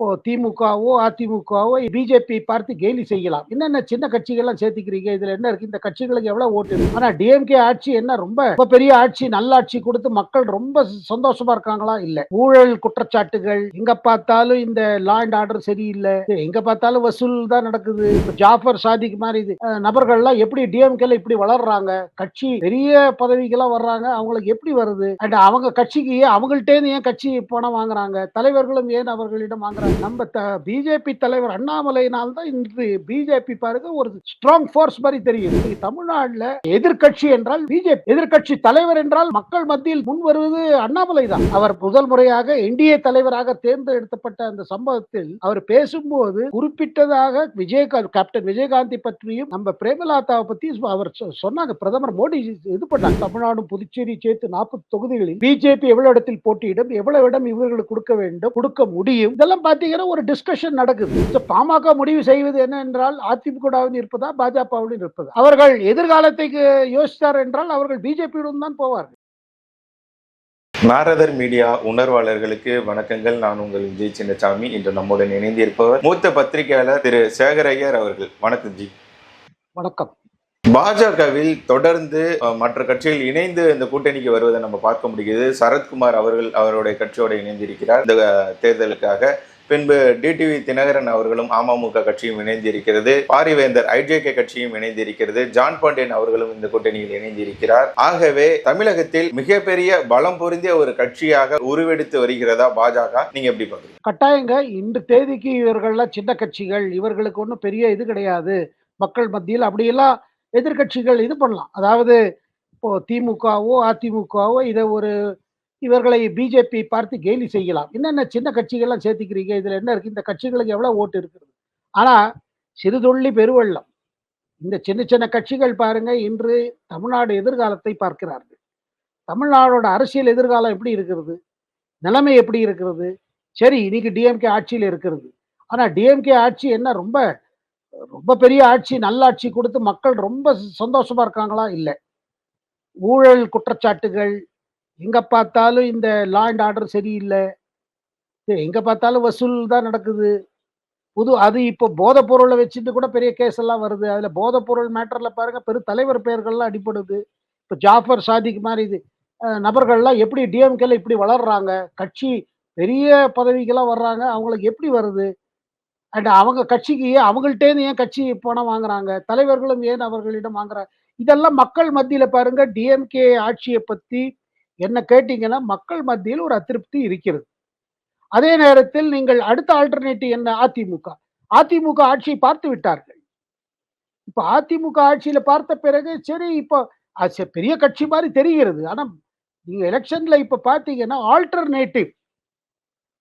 இப்போ திமுகவோ அதிமுகவோ பிஜேபி பார்த்து கேலி செய்யலாம். என்னென்ன சின்ன கட்சிகள்லாம் சேர்த்துக்கிறீங்க? இதுல என்ன இருக்கு? இந்த கட்சிகளுக்கு எவ்வளவு ஓட்டு ஆனா டிஎம்கே ஆட்சி என்ன ரொம்ப பெரிய ஆட்சி நல்லாட்சி கொடுத்து மக்கள் ரொம்ப சந்தோஷமா இருக்காங்களா? இல்ல. ஊழல் குற்றச்சாட்டுகள் எங்க பார்த்தாலும் இந்த லா அண்ட் ஆர்டர் சரியில்லை. எங்க பார்த்தாலும் வசூல் தான் நடக்குது. ஜாஃபர் சாதிக்கு மாதிரி இது நபர்கள்லாம் எப்படி டிஎம்கேல இப்படி வளர்றாங்க? கட்சி பெரிய பதவிக்கெல்லாம் வர்றாங்க. அவங்களுக்கு எப்படி வருது? அண்ட் அவங்க கட்சிக்கு ஏன் அவங்கள்ட்டே ஏன் கட்சி பணம் வாங்குறாங்க? தலைவர்களும் ஏன் அவர்களிடம் வாங்குறாங்க? நம்ம பிஜேபி தலைவர் அண்ணாமலையினால் தான் இன்று பிஜேபி பாருங்க ஒரு ஸ்ட்ராங் ஃபோர்ஸ் மாதிரி தெரியும். தமிழ்நாடுல எதிர்கட்சி என்றால் பிஜேபி எதிர்கட்சி தலைவர் என்றால் மக்கள் மத்தியில் முன் வருவது அண்ணாமலை தான் அவர் முதல் முறையாக என்டிஏ தலைவராக தேர்ந்தெடுக்கப்பட்ட அந்த சம்பவத்தில் அவர் பேசும்போது குறிப்பிட்டதாக விஜயகாந்த் கேப்டன் விஜயகாந்தி பற்றியும் நம்ம பிரேமலாதாவை பத்தி அவர் சொன்னாங்க. பிரதமர் மோடி இது பண்ணாங்க. தமிழ்நாடும் புதுச்சேரி சேர்த்து நாற்பது தொகுதிகளில் பிஜேபி எவ்வளவு இடத்தில் போட்டியிடும் எவ்வளவு இடம் இவர்களுக்கு கொடுக்க வேண்டும் கொடுக்க முடியும் இதெல்லாம் பாத்தீங்கன்னா ஒரு டிஸ்கஷன் நடக்குது. பாமக முடிவு செய்வது என்ன என்றால் அதிமுகவுடன் இருப்பதா பாஜகவுடன் இருப்பதா? அவர்கள் எதிர்காலத்தை யோசித்தார் என்றால் அவர்கள் பிஜேபியுடன் தான் போவார்கள். நாரதர் மீடியா உணர்வாளர்களுக்கு வணக்கங்கள். நான் உங்கள் விஜய் சின்னசாமி. இன்று நம்முடன் இணைந்திருப்பவர் மூத்த பத்திரிகையாளர் திரு சேகரையர் அவர்கள். வணக்கம் ஜி. வணக்கம். பாஜகவில் தொடர்ந்து மற்ற கட்சிகள் இணைந்து இந்த கூட்டணிக்கு வருவதை நம்ம பார்க்க முடிகிறது. சரத்குமார் அவர்கள் அவருடைய கட்சியோட இணைந்திருக்கிறார். இந்த தேர்தலுக்காக பின்பு டிடிவி தினகரன் அவர்களும் அமமுக கட்சியும் இணைந்திருக்கிறது. பாரிவேந்தர் ஐஜேகே கட்சியும் இணைந்திருக்கிறது. ஜான் பாண்டியன் அவர்களும் இந்த கூட்டணியில் இணைந்திருக்கிறார். ஆகவே தமிழகத்தில் மிகப்பெரிய பலம் பொருந்திய ஒரு கட்சியாக உருவெடுத்து வருகிறதா பாஜக? நீங்க எப்படி பாக்குறீங்க கட்டாயங்க இன்று தேதிக்கு இவர்கள்லாம் சின்ன கட்சிகள் இவர்களுக்கு ஒன்றும் பெரிய இது கிடையாது. மக்கள் மத்தியில் அப்படியெல்லாம் எதிர்க்கட்சிகள் இது பண்ணலாம். அதாவது இப்போ திமுகவோ அதிமுகவோ இதை ஒரு இவர்களை பிஜேபி பார்த்து கேலி செய்யலாம். என்னென்ன சின்ன கட்சிகள்லாம் சேர்த்துக்கிறீங்க? இதுல என்ன இருக்கு? இந்த கட்சிகளுக்கு எவ்வளவு ஓட்டு இருக்கிறது ஆனா சிறுதுள்ளி பெருவெள்ளம். இந்த சின்ன சின்ன கட்சிகள் பாருங்க இன்று தமிழ்நாடு எதிர்காலத்தை பார்க்கிறார்கள். தமிழ்நாடோட அரசியல் எதிர்காலம் எப்படி இருக்கிறது? நிலைமை எப்படி இருக்கிறது? சரி இன்னைக்கு டிஎம்கே ஆட்சியில் இருக்கிறது. ஆனா டிஎம்கே ஆட்சி என்ன ரொம்ப ரொம்ப பெரிய ஆட்சி நல்லாட்சி கொடுத்து மக்கள் ரொம்ப சந்தோஷமா இருக்காங்களா? இல்லை. ஊழல் குற்றச்சாட்டுகள் எங்க பார்த்தாலும் இந்த லா அண்ட் ஆர்டர் சரியில்லை. சரி, எங்க பார்த்தாலும் வசூல் தான் நடக்குது. புது அது இப்போ போதைப் பொருளை வச்சுட்டு கூட பெரிய கேஸ் எல்லாம் வருது. அதுல போதைப் பொருள் மேட்டர்ல பாருங்க பெரு தலைவர் பெயர்கள்லாம் அடிப்படுது இப்போ ஜாஃபர் சாதிக் மாதிரி இது நபர்கள்லாம் எப்படி டிஎம்கேல இப்படி வளர்றாங்க? கட்சி பெரிய பதவிக்கெல்லாம் வர்றாங்க. அவங்களுக்கு எப்படி வருது? அண்ட் அவங்க கட்சிக்கு ஏன் அவங்கள்ட்டேருந்து ஏன் கட்சி பணம் வாங்குறாங்க? தலைவர்களும் ஏன் அவர்களிடம் வாங்குறாங்க இதெல்லாம் மக்கள் மத்தியில பாருங்க டிஎம்கே ஆட்சியை பத்தி என்ன கேட்டீங்கன்னா மக்கள் மத்தியில் ஒரு அதிருப்தி இருக்கிறது. அதே நேரத்தில் நீங்கள் அடுத்த ஆல்டர்னேட்டிவ் என்ன? அதிமுக. அதிமுக ஆட்சியை பார்த்து விட்டார்கள். இப்ப அதிமுக ஆட்சியில பார்த்த பிறகு சரி இப்போ அது பெரிய கட்சி மாதிரி தெரிகிறது. ஆனா நீங்க எலெக்ஷன்ல இப்ப பாத்தீங்கன்னா ஆல்டர்னேட்டிவ்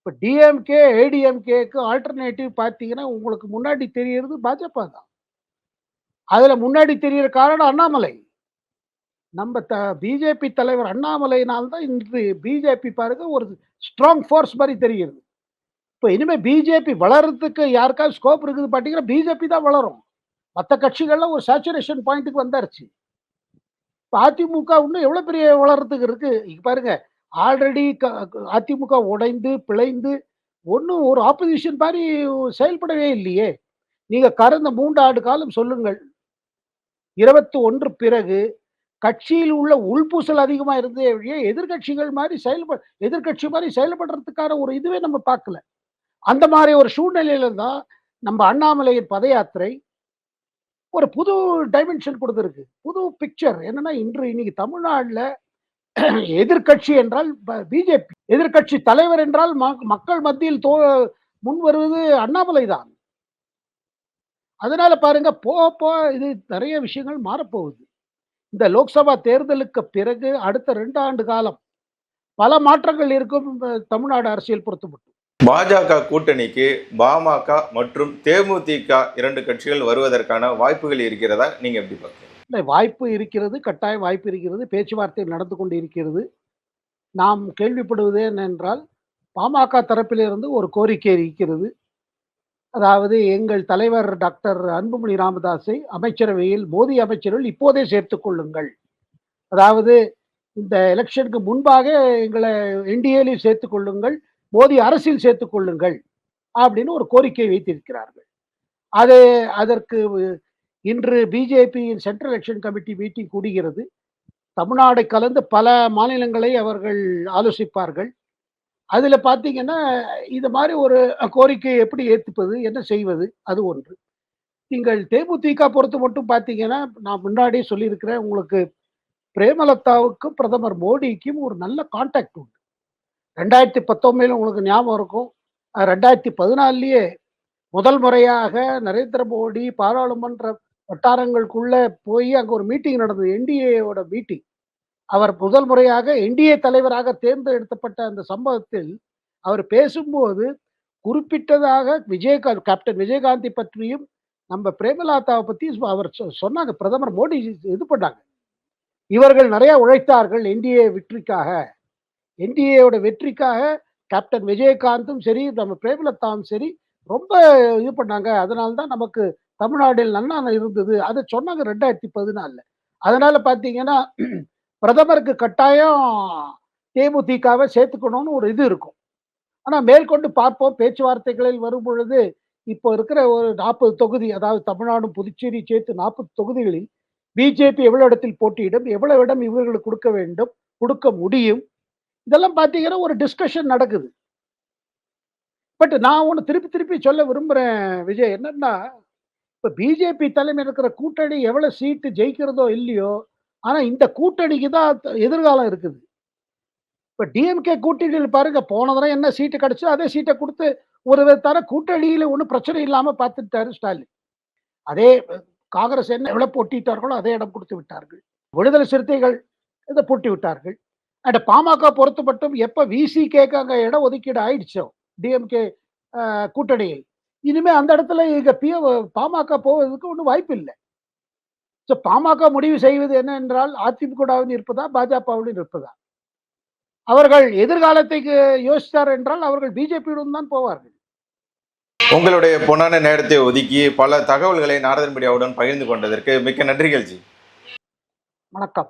இப்ப டிஎம்கே ஏடிஎம்கேக்கு ஆல்டர்னேட்டிவ் பார்த்தீங்கன்னா உங்களுக்கு முன்னாடி தெரியறது பாஜக தான். அதுல முன்னாடி தெரிகிற காரணம் அண்ணாமலை. நம்ம த பிஜேபி தலைவர் அண்ணாமலையினால் தான் இன்று பிஜேபி பாருங்க ஒரு ஸ்ட்ராங் ஃபோர்ஸ் மாதிரி தெரிகிறது. இப்போ இனிமேல் பிஜேபி வளர்றதுக்கு யாருக்காவது ஸ்கோப் இருக்குது பார்த்தீங்கன்னா பிஜேபி தான் வளரும். மற்ற கட்சிகள்லாம் ஒரு சேச்சுரேஷன் பாயிண்ட்டுக்கு வந்தாருச்சு இப்போ அதிமுக இன்னும் எவ்வளோ பெரிய வளர்றதுக்கு இருக்கு? இங்க பாருங்க ஆல்ரெடி அதிமுக உடைந்து பிழைந்து ஒன்றும் ஒரு ஆப்போசிஷன் மாதிரி செயல்படவே இல்லையே. நீங்கள் கடந்த மூன்று ஆண்டு காலம் சொல்லுங்கள். இருபத்தி ஒன்று பிறகு கட்சியில் உள்ள உள்பூசல் அதிகமா இருந்தே வழியே எதிர்கட்சிகள் மாதிரி செயல்பட எதிர்க்கட்சி மாதிரி செயல்படுறதுக்கான ஒரு இதுவே நம்ம பார்க்கல. அந்த மாதிரி ஒரு சூழ்நிலையில தான் நம்ம அண்ணாமலையின் பத யாத்திரை ஒரு புது டைமென்ஷன் கொடுத்துருக்கு. புது பிக்சர் என்னன்னா இன்று இன்னைக்கு தமிழ்நாடுல எதிர்க்கட்சி என்றால் பிஜேபி எதிர்க்கட்சி தலைவர் என்றால் மக்கள் மத்தியில் தோ முன் வருவது அண்ணாமலை தான். அதனால பாருங்க போக போக இது நிறைய விஷயங்கள் மாறப்போகுது. இந்த லோக்சபா தேர்தலுக்கு பிறகு அடுத்த ரெண்டு ஆண்டு காலம் பல மாற்றங்கள் இருக்கும் தமிழ்நாடு அரசியல் பொறுத்து பாஜக கூட்டணிக்கு பாமக மற்றும் தேமுதிக இரண்டு கட்சிகள் வருவதற்கான வாய்ப்புகள் இருக்கிறதா? நீங்க எப்படி பாக்குறீங்க இல்லை வாய்ப்பு இருக்கிறது கட்டாய வாய்ப்பு இருக்கிறது பேச்சுவார்த்தை நடந்து கொண்டு இருக்கிறது. நாம் கேள்விப்படுவது என்னென்றால் பாமக தரப்பிலிருந்து ஒரு கோரிக்கை இருக்கிறது. அதாவது எங்கள் தலைவர் டாக்டர் அன்புமணி ராமதாஸை அமைச்சரவையில் மோடி அமைச்சரவையில் இப்போதே சேர்த்துக் கொள்ளுங்கள். அதாவது இந்த எலெக்ஷனுக்கு முன்பாக எங்களை என்டிஏலையும் சேர்த்துக் கொள்ளுங்கள் மோடி அரசில் சேர்த்துக் கொள்ளுங்கள் அப்படின்னு ஒரு கோரிக்கை வைத்திருக்கிறார்கள். அது அதற்கு இன்று பிஜேபியின் சென்ட்ரல் எலெக்ஷன் கமிட்டி மீட்டிங் கூடுகிறது. தமிழ்நாடை கலந்து பல மாநிலங்களை அவர்கள் ஆலோசிப்பார்கள். அதில் பார்த்தீங்கன்னா இது மாதிரி ஒரு கோரிக்கையை எப்படி ஏற்றுப்பது என்ன செய்வது அது ஒன்று. நீங்கள் தேமுதிக பொறுத்து மட்டும் பார்த்தீங்கன்னா நான் முன்னாடியே சொல்லியிருக்கிறேன் உங்களுக்கு பிரேமலதாவுக்கும் பிரதமர் மோடிக்கும் ஒரு நல்ல கான்டாக்ட் உண்டு. ரெண்டாயிரத்தி பத்தொன்பதுல உங்களுக்கு ஞாபகம் இருக்கும். ரெண்டாயிரத்தி பதினாலுலேயே முதல் முறையாக நரேந்திர மோடி பாராளுமன்ற வட்டாரங்களுக்குள்ள போய் அங்கே ஒரு மீட்டிங் நடந்தது என்டிஏவோட மீட்டிங் அவர் முதல் முறையாக என்டிஏ தலைவராக தேர்ந்தெடுக்கப்பட்ட அந்த சம்பவத்தில் அவர் பேசும்போது குறிப்பிட்டதாக விஜயகாந்த் கேப்டன் விஜயகாந்தை பற்றியும் நம்ம பிரேமலதாவை பத்தி அவர் சொ- சொன்னாங்க. பிரதமர் மோடி இது பண்ணாங்க. இவர்கள் நிறைய உழைத்தார்கள் என்டிஏ வெற்றிக்காக. என்டிஏயோட வெற்றிக்காக கேப்டன் விஜயகாந்தும் சரி நம்ம பிரேமலதாவும் சரி ரொம்ப இது பண்ணாங்க. அதனால்தான் நமக்கு தமிழ்நாட்டில் நன்னா இருந்தது. அதை சொன்னாங்க ரெண்டாயிரத்தி பதினாலில். அதனால பார்த்தீங்கன்னா பிரதமருக்கு கட்டாயம் தேமுதிகவை சேர்த்துக்கணும்னு ஒரு இது இருக்கும். ஆனால் மேற்கொண்டு பார்ப்போம். பேச்சுவார்த்தைகளில் வரும் பொழுது இப்போ இருக்கிற ஒரு நாற்பது தொகுதி அதாவது தமிழ்நாடு புதுச்சேரி சேர்த்து நாற்பது தொகுதிகளில் பிஜேபி எவ்வளவு இடத்தில் போட்டியிடும் எவ்வளவு இடம் இவர்களுக்கு கொடுக்க வேண்டும் கொடுக்க முடியும்? இதெல்லாம் பார்த்தீங்கன்னா ஒரு டிஸ்கஷன் நடக்குது. பட் நான் ஒன்று திருப்பி திருப்பி சொல்ல விரும்புகிறேன் விஜய். என்னன்னா இப்போ பிஜேபி தலைமையில் இருக்கிற கூட்டணி எவ்வளோ சீட்டு ஜெயிக்கிறதோ இல்லையோ ஆனால் இந்த கூட்டணிக்கு தான் எதிர்காலம் இருக்குது. இப்போ டிஎம்கே கூட்டணியில் பாருங்க போன தடவை என்ன சீட்டு கிடைச்சோ அதே சீட்டை கொடுத்து ஒரு தர கூட்டணியில் ஒன்றும் பிரச்சனை இல்லாமல் பார்த்துட்டாரு ஸ்டாலின். அதே காங்கிரஸ் என்ன எவ்வளோ போட்டிட்டார்களோ அதே இடம் கொடுத்து விட்டார்கள். விடுதலை சிறுத்தைகள் இதை போட்டி விட்டார்கள். அண்ட் பாமக பொறுத்து மட்டும் எப்போ விசி கேட்காங்க இடம் ஒதுக்கீடு ஆயிடுச்சோ டிஎம்கே கூட்டணியில். இனிமே அந்த இடத்துல இங்க பிஏ பாமக போவதற்கு ஒன்றும் வாய்ப்பு இல்லை ஸோ பாமக முடிவு செய்வது என்ன என்றால் அதிமுகவுடன் இருப்பதா பாஜகவுடன் இருப்பதா? அவர்கள் எதிர்காலத்துக்கு யோசித்தார் என்றால் அவர்கள் பிஜேபியுடன் தான் போவார்கள். உங்களுடைய பொன்னான நேரத்தை ஒதுக்கி பல தகவல்களை நாரதன் மீடியாவுடன் பகிர்ந்து கொண்டதற்கு மிக்க நன்றிகள் ஜி. வணக்கம்.